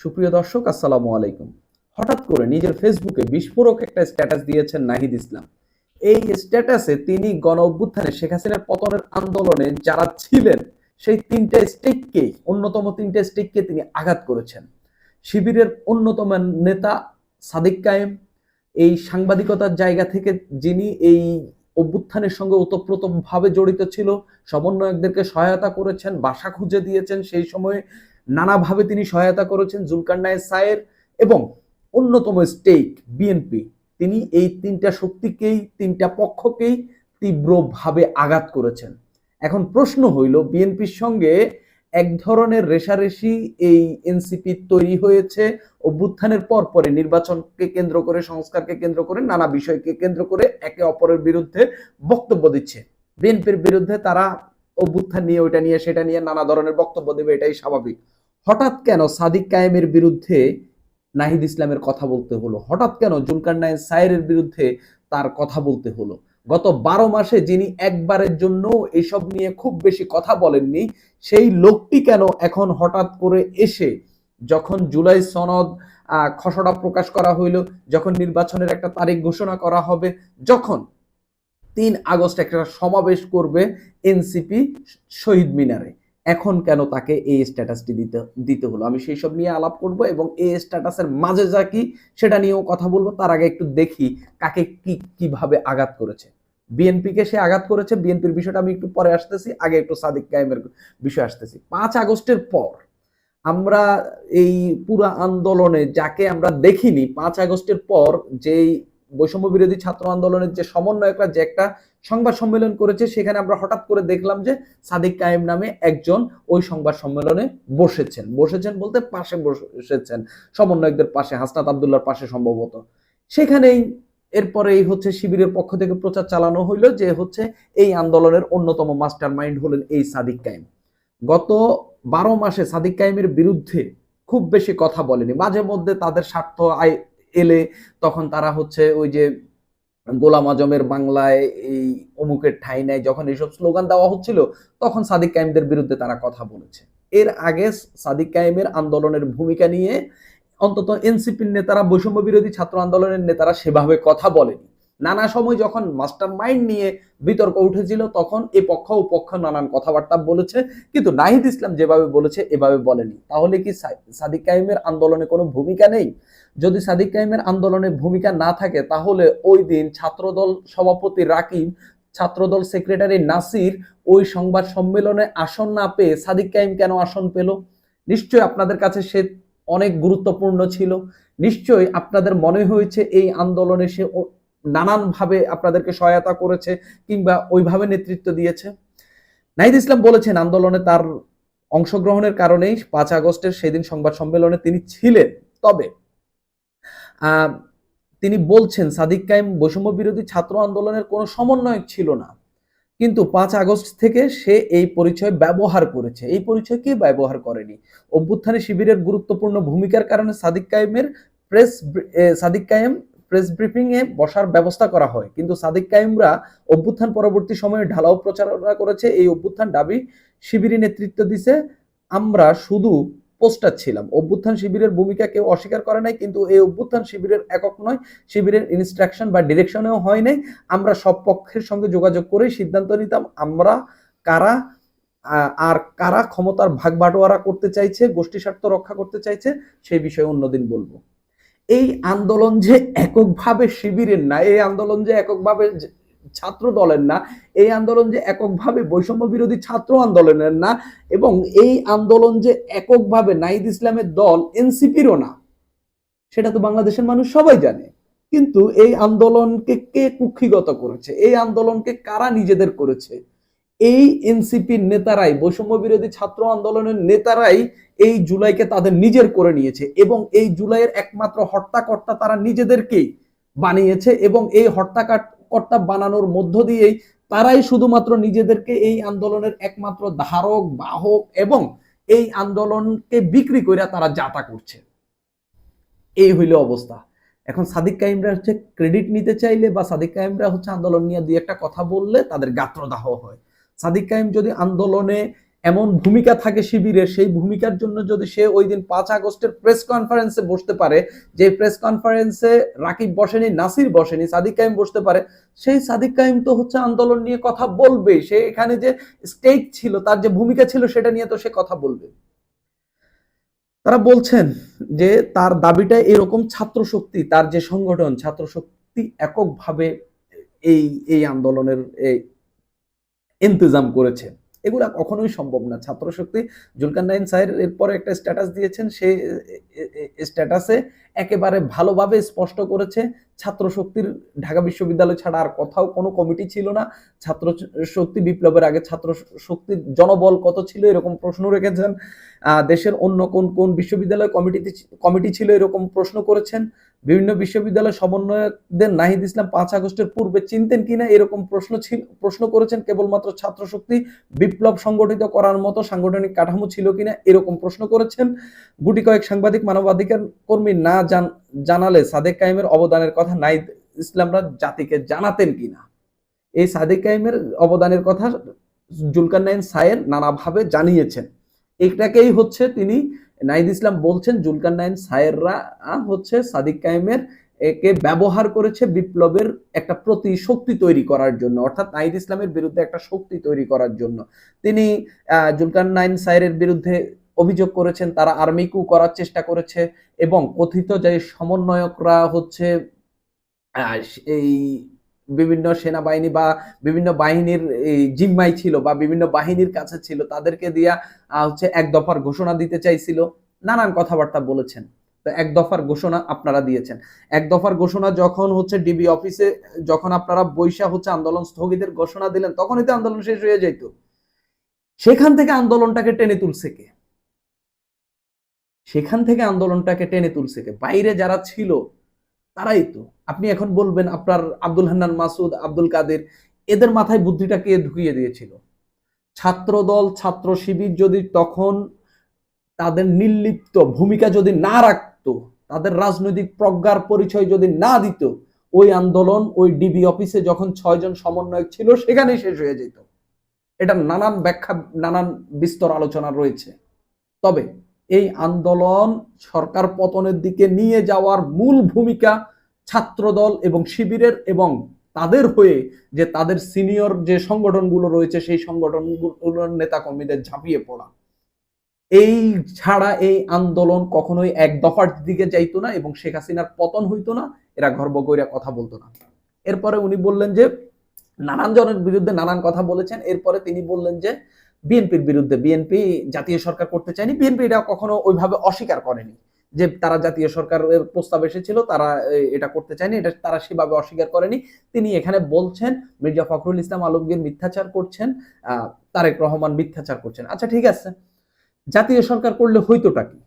সুপ্রিয় দর্শক, আসসালামু আলাইকুম। হঠাৎ করে নিজের ফেসবুকে বিস্ফোরক একটা স্ট্যাটাস দিয়েছেন নাহিদ ইসলাম। এই স্ট্যাটাসে তিনি গণ অভ্যুত্থানে শেখ হাসিনার পতনের আন্দোলনে যারা ছিলেন, সেই তিনটা স্টেককে, অন্যতম তিনটা স্টেককে তিনি আঘাত করেছেন। শিবিরের অন্যতম নেতা সাদিক কায়েম, এই সাংবাদিকতার জায়গা থেকে যিনি এই অভ্যুত্থানের সঙ্গে ওতপ্রোতভাবে জড়িত ছিল, সমন্বয়কদেরকে সহায়তা করেছেন, বাসা খুঁজে দিয়েছেন সেই সময়ে। নানাভাবে তিনি সহায়তা করেছেন জুলকারনায় সায়ের এবং অন্যতম স্টেক বিএনপি তিনি এই তিনটা শক্তিকেই, তিনটা পক্ষকেই তীব্রভাবে আঘাত করেছেন। এখন প্রশ্ন হইল বিএনপির সঙ্গে এক ধরনের রেশারেশি এই এনসিপি তৈরি হয়েছে, অভ্যুত্থানের পর পরে নির্বাচনকে কেন্দ্র করে, সংস্কারকে কেন্দ্র করে, নানা বিষয়কে কেন্দ্র করে একে অপরের বিরুদ্ধে বক্তব্য দিচ্ছে। বিএনপির বিরুদ্ধে তারা অভ্যুত্থান নিয়ে, ওইটা নিয়ে, সেটা নিয়ে নানা ধরনের বক্তব্য দেবে, এটাই স্বাভাবিক। হঠাৎ কেন সাদিক কায়েমের বিরুদ্ধে নাহিদ ইসলামের কথা বলতে হলো? হঠাৎ কেন জুলকার নায়ের সায়েরের বিরুদ্ধে তার কথা বলতে হলো? গত বারো মাসে যিনি একবারের জন্য এসব নিয়ে খুব বেশি কথা বলেননি, সেই লোকটি কেন এখন হঠাৎ করে এসে যখন জুলাই সনদ খসড়া প্রকাশ করা হইল, যখন নির্বাচনের একটা তারিখ ঘোষণা করা হবে, যখন তিন আগস্ট একটা সমাবেশ করবে এনসিপি শহীদ মিনারে। এখন কেন তাকে এই স্ট্যাটাসটি দিতে দিতে হলো? আমি সেই সব নিয়ে আলাপ করব এবং এই স্ট্যাটাসের মাঝে যা কি সেটা নিয়েও কথা বলব। তার আগে একটু দেখি কাকে কি, কীভাবে আঘাত করেছে। বিএনপিকে সে আঘাত করেছে। বিএনপির বিষয়টা আমি একটু পরে আসতেছি। আগে একটু সাদিক কায়েমের বিষয় আসতেছি। পাঁচ আগস্টের পর আমরা এই পুরো আন্দোলনে যাকে আমরা দেখিনি, পাঁচ আগস্টের পর যেই বৈষম্য বিরোধী ছাত্র আন্দোলনের যে সমন্বয়করা যে একটা সংবাদ সম্মেলন করেছে, সেখানে আমরা হঠাৎ করে দেখলাম যে সাদিক কায়েম নামে একজন ওই সংবাদ সম্মেলনে বসেছেন। বসেছেন বলতে পাশে বসেছেন, সমন্বয়কদের পাশে, হাসনাত আবদুল্লার পাশে সম্ভবত। সেখানেই এরপরেই হচ্ছে শিবিরের পক্ষ থেকে প্রচার চালানো হইল যে হচ্ছে এই আন্দোলনের অন্যতম মাস্টার মাইন্ড হলেন এই সাদিক কায়েম। গত বারো মাসে সাদিক কায়েমের বিরুদ্ধে খুব বেশি কথা বলেনি। মাঝে মধ্যে তাদের স্বার্থ আয় এলে তখন তারা হচ্ছে ওই যে গোলাম আজমের বাংলায় এই অমুকের ঠাই নেয় যখন এইসব স্লোগান দেওয়া হচ্ছিল, তখন সাদিক কাইমদের বিরুদ্ধে তারা কথা বলেছে। এর আগে সাদিক কাইমের আন্দোলনের ভূমিকা নিয়ে অন্তত এনসিপির নেতারা বৈষম্য বিরোধী ছাত্র আন্দোলনের নেতারা সেভাবে কথা বলেনি। নানা সময় যখন মাস্টার মাইন্ড নিয়ে বিতর্ক উঠেছিল, তখন এ পক্ষ ও পক্ষ নানান কথাবার্তা বলেছে, কিন্তু নাহিদ ইসলাম যেভাবে বলেছে, এভাবে বলেনি। তাহলে কি সাদিক কাইমের আন্দোলনে কোনো ভূমিকা নেই? যদি সাদিক কাইমের আন্দোলনে ভূমিকা না থাকে, তাহলে ওই দিন ছাত্রদল সভাপতি রাকিব, ছাত্রদল সেক্রেটারি নাসির ওই সংবাদ সম্মেলনে আসন না পেয়ে সাদিক কাইম কেন আসন পেল? নিশ্চয়ই আপনাদের কাছে সে অনেক গুরুত্বপূর্ণ ছিল। নিশ্চয়ই আপনাদের মনে হয়েছে এই আন্দোলনে সে নানানভাবে আপনাদেরকে সহায়তা করেছে কিংবা ওইভাবে নেতৃত্ব দিয়েছে। নাহিদ ইসলাম বলেছেন, আন্দোলনে তার অংশগ্রহণের কারণেই পাঁচ আগস্টের সেদিন সংবাদ সম্মেলনে তিনি ছিলেন। তবে তিনি বলছেন, সাদিক কাইম বৈষম্য বিরোধী ছাত্র আন্দোলনের কোনো সমন্বয়ক ছিল না। কিন্তু পাঁচ আগস্ট থেকে সে এই পরিচয় ব্যবহার করেছে। এই পরিচয় কে ব্যবহার করেনি? অভ্যুত্থানে শিবিরের গুরুত্বপূর্ণ ভূমিকার কারণে সাদিক কায়েমের প্রেস সাদিক কায়েম প্রেস ব্রিফিং এ বসার ব্যবস্থা করা হয়। কিন্তু সাদিক কায়েমরা অভ্যুত্থান পরবর্তী সময়ে ঢালাও প্রচারণা করেছে। এই অভ্যুত্থান দাবি শিবিরে নেতৃত্ব দিছে। আমরা শুধু পোস্টার ছিলাম। অভ্যুত্থান শিবিরের ভূমিকা কেউ অস্বীকার করে নাই, কিন্তু এই অভ্যুত্থান শিবিরের একক নয়, শিবিরের ইনস্ট্রাকশন বা ডিরেকশনেও হয় নাই। আমরা সব পক্ষের সঙ্গে যোগাযোগ করে সিদ্ধান্ত নিতাম, আমরা কারা আর কারা ক্ষমতার ভাগ বাটোয়ারা করতে চাইছে, গোষ্ঠী স্বার্থ রক্ষা করতে চাইছে, সেই বিষয়ে অন্যদিন বলব। এই আন্দোলন যে এককভাবে শিবিরের না, এই আন্দোলন যে এককভাবে ছাত্র দলের না, এই আন্দোলন যে এককভাবে বৈষম্য বিরোধী ছাত্র আন্দোলনের না, এবং এই আন্দোলন যে এককভাবে নাইদ ইসলামের দল এনসিপিরও না, সেটা তো বাংলাদেশের মানুষ সবাই জানে। কিন্তু এই আন্দোলনকে কে কুক্ষিগত করেছে? এই আন্দোলনকে কারা নিজেদের করেছে? এই এনসিপির নেতারাই, বৈষম্য বিরোধী ছাত্র আন্দোলনের নেতারাই এই জুলাইকে তাদের নিজের করে নিয়েছে এবং এই জুলাইয়ের একমাত্র হর্তাকর্তা তারা নিজেদেরকেই বানিয়েছে এবং এই হর্তাকর্তা বানানোর মধ্য দিয়েই তারাই শুধুমাত্র নিজেদেরকে এই আন্দোলনের একমাত্র ধারক, বাহক এবং এই আন্দোলনকে বিক্রি করে তারা যাতা করছে। এই হইল অবস্থা। এখন সাদিক কাইমরা হচ্ছে ক্রেডিট নিতে চাইলে বা সাদিক কাইমরা হচ্ছে আন্দোলন নিয়ে দুই একটা কথা বললে তাদের গাত্রদাহ হয়। সাদিক কাইম যদি আন্দোলনে এমন ভূমিকা থাকে শিবিরে, সেই ভূমিকার জন্য যদি সে ওই দিন পাঁচ আগস্টের প্রেস কনফারেন্সে বসতে পারে, যে প্রেস কনফারেন্সে রাকিব বসেনি, নাসির বসেনি, সাদিক কাইম বসতে পারে, সেই সাদিক কাইম তো হচ্ছে আন্দোলন নিয়ে কথা বলবে সে এখানে যে স্টেক ছিল, তার যে ভূমিকা ছিল, সেটা নিয়ে তো সে কথা বলবে। তারা বলছেন যে তার দাবিটা এরকম ছাত্র শক্তি তার যে সংগঠন ছাত্র শক্তি এককভাবে এই এই আন্দোলনের এই ইন্তজাম করেছে। এগুলা কখনোই সম্ভব না। ছাত্রশক্তি, জুলকান জুলকার নাইন সাহের এরপরে একটা স্ট্যাটাস দিয়েছেন সেই স্ট্যাটাসে একেবারে ভালোভাবে স্পষ্ট করেছে। ছাত্র শক্তির ঢাকা বিশ্ববিদ্যালয় ছাড়া আর কোথাও কোনো কমিটি ছিল না। ছাত্র শক্তি বিপ্লবের আগে ছাত্র শক্তির জনবল কত ছিল এরকম প্রশ্ন রেখেছেন। দেশের অন্য কোন কোন বিশ্ববিদ্যালয় কমিটিতে কমিটি ছিল এরকম প্রশ্ন করেছেন। বিভিন্ন বিশ্ববিদ্যালয় সমন্বয়কদের নাহিদ ইসলাম পাঁচ আগস্টের পূর্বে চিনতেন কিনা এরকম প্রশ্ন ছিল, প্রশ্ন করেছেন কেবলমাত্র ছাত্র শক্তি বিপ্লব সংগঠিত করার মতো সাংগঠনিক কাঠামো ছিল কিনা এরকম প্রশ্ন করেছেন। গুটি কয়েক সাংবাদিক মানবাধিকার কর্মী না জানালে সাদেক কাইমের অবদানের কথা নাহিদ ইসলামরা জাতিকে জানাতেন কিনা? এই সাদেক কাইমের অবদানের কথা জুলকার নাইন সায়ের নানাভাবে জানিয়েছেন। এটাকেই হচ্ছে তিনি নাইদ ইসলাম বলছেন জুলকার নাইন সায়েররা হচ্ছে সাদিক কায়েমের একে ব্যবহার করেছে বিপ্লবের একটা প্রতি শক্তি তৈরি করার জন্য, অর্থাৎ নাইদ ইসলামের বিরুদ্ধে একটা শক্তি তৈরি করার জন্য। তিনি জুলকার নাইন সায়েরের বিরুদ্ধে অভিযোগ করেছেন, তারা আর্মি কু করার চেষ্টা করেছে এবং কথিত যে সমন্বয়করা হচ্ছে এই বিভিন্ন সেনাবাহিনী বা বিভিন্ন বাহিনীর জিম্মাই ছিল বা বিভিন্ন বাহিনীর কাছে ছিল, তাদেরকে দিয়া হচ্ছে এক দফার ঘোষণা দিতে চাইছিল, নানান কথাবার্তা বলেছেন। তো এক দফার ঘোষণা আপনারা দিয়েছেন। এক দফার ঘোষণা যখন হচ্ছে ডিবি অফিসে, যখন আপনারা বৈশা হচ্ছে আন্দোলন স্থগিতের ঘোষণা দিলেন, তখনই তো আন্দোলন শেষ হয়ে যেত সেখান থেকে আন্দোলনটাকে টেনে তুলছে কে? সেখান থেকে আন্দোলনটাকে টেনে তুলছে কে? বাইরে যারা ছিল, তারাই তো। আপনি এখন বলবেন আপনার আব্দুল হান্নান মাসুদ, আব্দুল কাদের, এদের মাথায় বুদ্ধিটা কে ঢুকিয়ে দিয়েছিল? ছাত্রদল, ছাত্র শিবির যদি তখন তাদের নির্লিপ্ত ভূমিকা যদি না রাখতো, তাদের রাজনৈতিক প্রজ্ঞার পরিচয় যদি না দিত, ওই আন্দোলন, ওই ডিবি অফিসে যখন ছয়জন সমন্বয়ক ছিল, সেখানেই শেষ হয়ে যেত। এটা নানান ব্যাখ্যা, নানান বিস্তর আলোচনা রয়েছে। তবে এই আন্দোলন সরকার পতনের দিকে নিয়ে যাওয়ার মূল ভূমিকা ছাত্রদল এবং শিবিরের এবং তাদের হয়ে যে তাদের সিনিয়র যে সংগঠনগুলো রয়েছে, সেই সংগঠনগুলোর নেতাকর্মীদের ঝাঁপিয়ে পড়া। এই ছাড়া এই আন্দোলন কখনোই এক দফার দিকে যাইতো না এবং শেখ হাসিনার পতন হইতো না, এরা গর্ব কইরা কথা বলতো না। এরপরে উনি বললেন যে, নানান জনের বিরুদ্ধে নানান কথা বলেছেন। এরপরে তিনি বললেন যে বিএনপির বিরুদ্ধে বিএনপি জাতীয় সরকার করতে চায়নি, বিএনপি এটা কখনো ওইভাবে অস্বীকার করেনি যে তারা জাতীয় সরকারের প্রস্তাব এসেছিল, তারা এটা করতে চায়নি, এটা তারা সেভাবে অস্বীকার করেনি। তিনি এখানে বলছেন, মির্জা ফখরুল ইসলাম আলমগীর মিথ্যাচার করছেন তারেক রহমান মিথ্যাচার করছেন। আচ্ছা ঠিক আছে। জাতীয় সরকার করলে হইতোটা কি?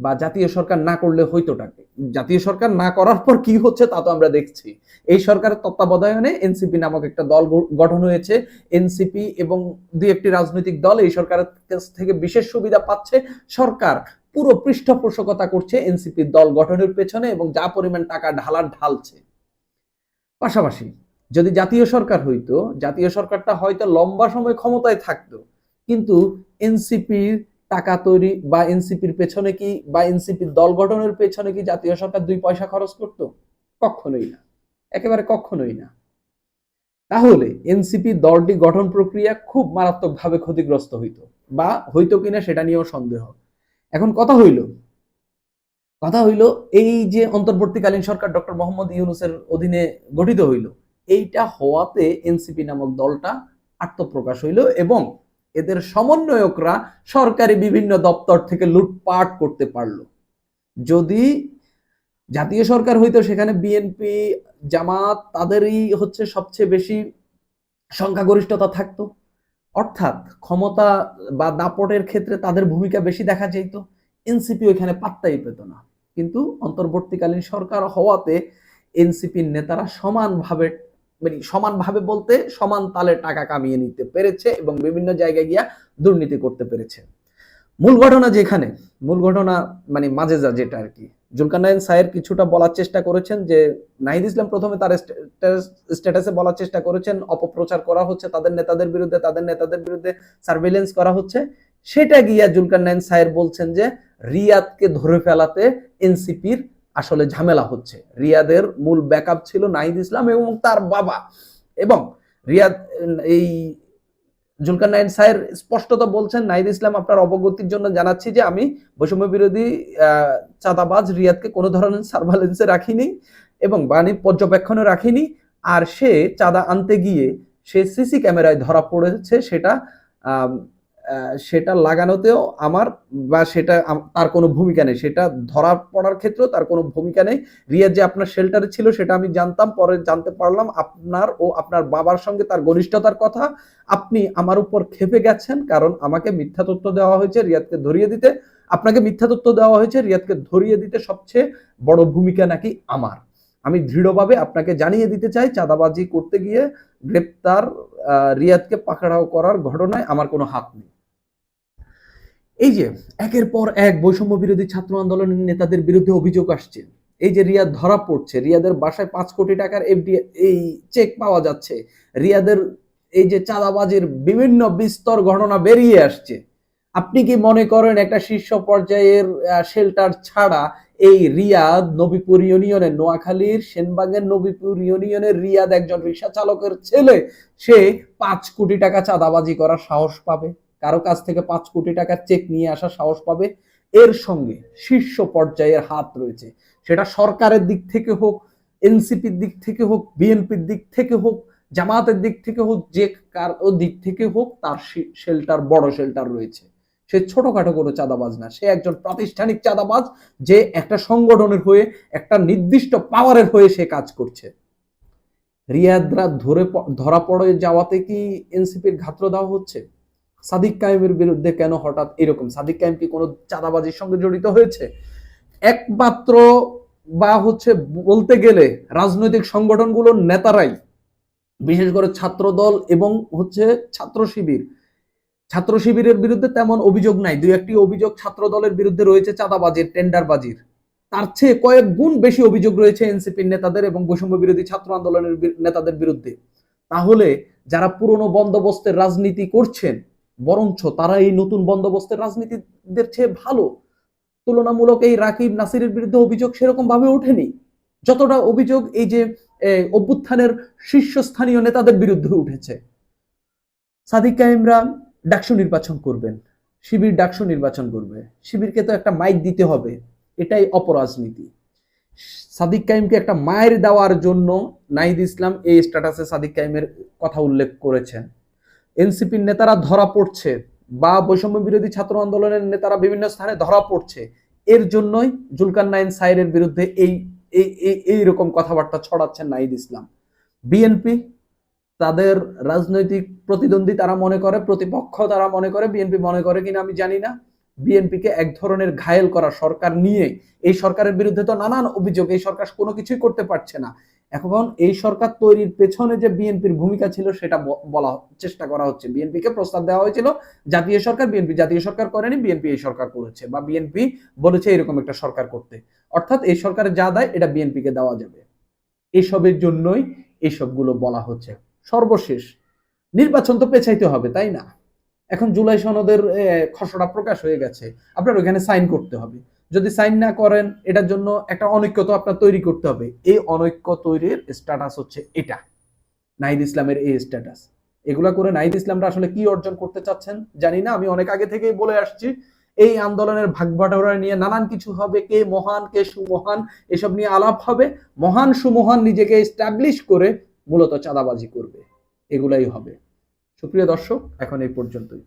বা জাতীয় সরকার না করলে হইতোটা কি জাতীয় সরকার না করার পর কি হচ্ছে তা তো আমরা দেখছি। এই সরকারের তত্ত্বাবধানে এনসিপি নামক একটা দল গঠন হয়েছে। এনসিপি এবং দুই একটি রাজনৈতিক দল এই সরকারের কাছ থেকে বিশেষ সুবিধা পাচ্ছে। সরকার পুরো পৃষ্ঠপোষকতা করছে এনসিপি দল গঠনের পেছনে এবং যা পরিমাণ টাকা ঢালার ঢালছে। পাশাপাশি যদি জাতীয় সরকার হইতো, জাতীয় সরকারটা হয়তো লম্বা সময় ক্ষমতায় থাকতো, কিন্তু এনসিপির টাকা তৈরি বা এনসিপির পেছনে কি বা এনসিপির দল গঠনের পেছনে কি জাতীয় সরকার দুই পয়সা খরচ করত? কখনোই না। একেবারে কখনোই না। তাহলে এনসিপি দলটি গঠন প্রক্রিয়া খুব মারাত্মকভাবে ক্ষতিগ্রস্ত হইত বা হইতো কিনা সেটা নিয়েও সন্দেহ। এখন কথা হইল কথা হইল এই যে অন্তর্বর্তীকালীন সরকার ডক্টর মোহাম্মদ ইউনুসের অধীনে গঠিত হইল, এইটা হওয়াতে এনসিপি নামক দলটা আত্মপ্রকাশ হইল এবং এদের সমন্বয়করা সরকারি বিভিন্ন দপ্তর থেকে লুটপাট করতে পারল। যদি জাতীয় সরকার হইতো, সেখানে বিএনপি জামাত, তাদেরই হচ্ছে সবচেয়ে বেশি সংখ্যাগরিষ্ঠতা থাকতো। অর্থাৎ ক্ষমতা বা দাপটের ক্ষেত্রে তাদের ভূমিকা বেশি দেখা যেত এনসিপি ওইখানে পাত্তাই পেত না। কিন্তু অন্তর্বর্তীকালীন সরকার হওয়াতে এনসিপির নেতারা সমানভাবে মানে সমানভাবে বলতে সমান তালে টাকা কামিয়ে নিতে পেরেছে এবং বিভিন্ন জায়গায় গিয়া দুর্নীতি করতে পেরেছে। মূল ঘটনা যেখানে, মূল ঘটনা মানে মাঝে যা যেটা আর কি। জুলকারনাইন সাহের কিছুটা বলার চেষ্টা করেছেন যে, নাহিদ ইসলাম প্রথমে তার স্ট্যাটাসে বলার চেষ্টা করেছেন, অপপ্রচার করা হচ্ছে তাদের নেতাদের বিরুদ্ধে, তাদের নেতাদের বিরুদ্ধে সার্ভেলেন্স করা হচ্ছে। সেটা গিয়া জুলকারনাইন সাহের বলছেন যে, রিয়াদকে ধরে ফেলাতে এনসিপির আসলে ঝামেলা হচ্ছে। রিয়াদের মূল ব্যাকআপ ছিল নাহিদ ইসলাম এবং তার বাবা। এবং রিয়াদ, এই জুলকার নাইন সাহের স্পষ্টত বলছেন, নাহিদ ইসলাম, আপনার অবগতির জন্য জানাচ্ছি যে আমি বৈষম্য বিরোধী চাঁদাবাজ রিয়াদকে কোনো ধরনের সার্ভালেন্সে রাখিনি এবং বাণী পর্যবেক্ষণে রাখিনি। আর সে চাঁদা আনতে গিয়ে সে সিসি ক্যামেরায় ধরা পড়েছে, সেটা সেটা লাগানোতেও আমার বা সেটা তার কোনো ভূমিকা নেই। সেটা ধরা পড়ার ক্ষেত্রেও তার কোনো ভূমিকা নেই। রিয়াদ যে আপনার শেল্টারে ছিল সেটা আমি জানতাম, পরে জানতে পারলাম আপনার ও আপনার বাবার সঙ্গে তার ঘনিষ্ঠতার কথা। আপনি আমার উপর খেপে গেছেন কারণ আমাকে মিথ্যা তথ্য দেওয়া হয়েছে রিয়াদকে ধরিয়ে দিতে। আপনাকে মিথ্যা তথ্য দেওয়া হয়েছে রিয়াদকে ধরিয়ে দিতে সবচেয়ে বড় ভূমিকা নাকি আমার। আমি দৃঢ়ভাবে আপনাকে জানিয়ে দিতে চাই, চাঁদাবাজি করতে গিয়ে গ্রেপ্তার রিয়াদকে পাকড়াও করার ঘটনায় আমার কোনো হাত নেই। এই যে, একের পর এক বৈষম্য বিরোধী ছাত্র আন্দোলনের নেতাদের বিরুদ্ধে অভিযোগ আসছে। এই যে রিয়াদ ধরা পড়ছে, রিয়াদের বাসায় পাঁচ কোটি টাকার এফডি এই চেক পাওয়া যাচ্ছে, রিয়াদের এই যে চাঁদাবাজির বিভিন্ন বিস্তর ঘটনা বেরিয়ে আসছে। আপনি কি মনে করেন একটা শীর্ষ পর্যায়ের শেল্টার ছাড়া এই রিয়াদ নবীপুর ইউনিয়নের, নোয়াখালীর, সেনবাগের নবীপুর ইউনিয়নের রিয়াদ একজন রিক্সা চালকের ছেলে, সে পাঁচ কোটি টাকা চাঁদাবাজি করার সাহস পাবে? কারও কাছ থেকে পাঁচ কোটি টাকার চেক নিয়ে আসার সাহস পাবে, এর সঙ্গে শীর্ষ পর্যায়ের হাত রয়েছে। সেটা সরকারের দিক থেকে হোক, এনসিপির দিক থেকে হোক, বিএনপির দিক থেকে হোক, জামাতের দিক থেকে হোক, যে কার দিক থেকে হোক, তার শেল্টার, বড় শেল্টার রয়েছে। সে ছোটখাটো কোনো চাঁদাবাজ না, সে একজন প্রাতিষ্ঠানিক চাঁদাবাজ যে একটা সংগঠনের হয়ে, একটা নির্দিষ্ট পাওয়ারের হয়ে সে কাজ করছে। রিয়াদরা ধরে ধরা পড়ে যাওয়াতে কি এনসিপির ঘাত্র দেওয়া হচ্ছে? সাদিক কায়েমের বিরুদ্ধে কেন হঠাৎ এরকম? সাদিক কায়েম কি কোনো চাঁদাবাজির সঙ্গে জড়িত হয়েছে? একমাত্র বা হচ্ছে বলতে গেলে রাজনৈতিক সংগঠনগুলোর নেতারাই, বিশেষ করে ছাত্র দল এবং হচ্ছে ছাত্র শিবির। ছাত্র শিবিরের বিরুদ্ধে তেমন অভিযোগ নাই। দুই একটি অভিযোগ ছাত্র দলের বিরুদ্ধে রয়েছে চাঁদাবাজির, টেন্ডারবাজির। তার চেয়ে কয়েক গুণ বেশি অভিযোগ রয়েছে এনসিপির নেতাদের এবং বৈষম্য বিরোধী ছাত্র আন্দোলনের নেতাদের বিরুদ্ধে। তাহলে যারা পুরনো বন্দোবস্তের রাজনীতি করছেন বরঞ্চ তারা এই নতুন বন্দোবস্তের রাজনীতিদের চেয়ে ভালো। তুলনামূলক এই রাকিব নাসিরের বিরুদ্ধে অভিযোগ সেরকম ভাবে ওঠেনি। যতটা অভিযোগ এই যে অভ্যুত্থানের শীর্ষস্থানীয় নেতাদের বিরুদ্ধে উঠেছে। সাদিক কাইমরা ডাকসু নির্বাচন করবেন, শিবির ডাকসু নির্বাচন করবে। শিবিরকে তো একটা মাইক দিতে হবে, এটাই অপরাজনীতি। সাদিক কাইমকে একটা মায়ের দেওয়ার জন্য নাহিদ ইসলাম এই স্ট্যাটাসে সাদিক কাইমের কথা উল্লেখ করেছেন। এনসিপির নেতারা ধরা পড়ছে বা বৈষম্য বিরোধী ছাত্র আন্দোলনের নেতারা বিভিন্ন স্থানে ধরা পড়ছে, এর জন্যই জুলকার নাইন সাইরের বিরুদ্ধে এই এই এইরকম কথাবার্তা ছড়াচ্ছেন নাহিদ ইসলাম। বিএনপি, তাদের রাজনৈতিক প্রতিদ্বন্দ্বী তারা মনে করে, প্রতিপক্ষ তারা মনে করে, বিএনপি মনে করে কিনা আমি জানি না। বিএনপিকে এক ধরনের ঘায়েল করা সরকার নিয়ে এই সরকারের বিরুদ্ধে তো নানান অভিযোগ, এই সরকার কোনো কিছুই করতে পারছে না। এখন এই সরকার তৈরির পেছনে যে বিএনপির ভূমিকা ছিল সেটা বলা চেষ্টা করা হচ্ছে। বিএনপিকে প্রস্তাব দেওয়া হয়েছিল, জাতীয় সরকার বিএনপি, জাতীয় সরকার করেনি, বিএনপি এই সরকার করেছে বা বিএনপি বলেছে এরকম একটা সরকার করতে। অর্থাৎ এই সরকারের যা দেয় এটা বিএনপিকে দেওয়া যাবে। এসবের জন্যই এসবগুলো বলা হচ্ছে। সর্বশেষ, নির্বাচন তো পেছাইতে হবে, তাই না? এখন জুলাই সনদের খসড়া প্রকাশ হয়ে গেছে। আপনার ওখানে সাইন করতে হবে। যদি সাইন না করেন, এটার জন্য একটা অনৈক্য তো আপনার তৈরি করতে হবে। এই অনৈক্য তৈরির স্ট্যাটাস হচ্ছে এটা, নাহিদ ইসলামের এই স্ট্যাটাস এগুলা করে নাহিদ ইসলামরা আসলে কি অর্জন করতে চাচ্ছেন, জানি না, আমি অনেক আগে থেকেই বলে আসছি, এই আন্দোলনের ভাগবাটোয়ারা নিয়ে নানান কিছু হবে, কে মহান, কে সুমহান, এসব নিয়ে আলাপ হবে, মহান, সুমহান নিজেকে এস্টাবলিশ করে মূলত চাঁদাবাজি করবে। এগুলাই হবে। সুপ্রিয় দর্শক, এখন এই পর্যন্তই।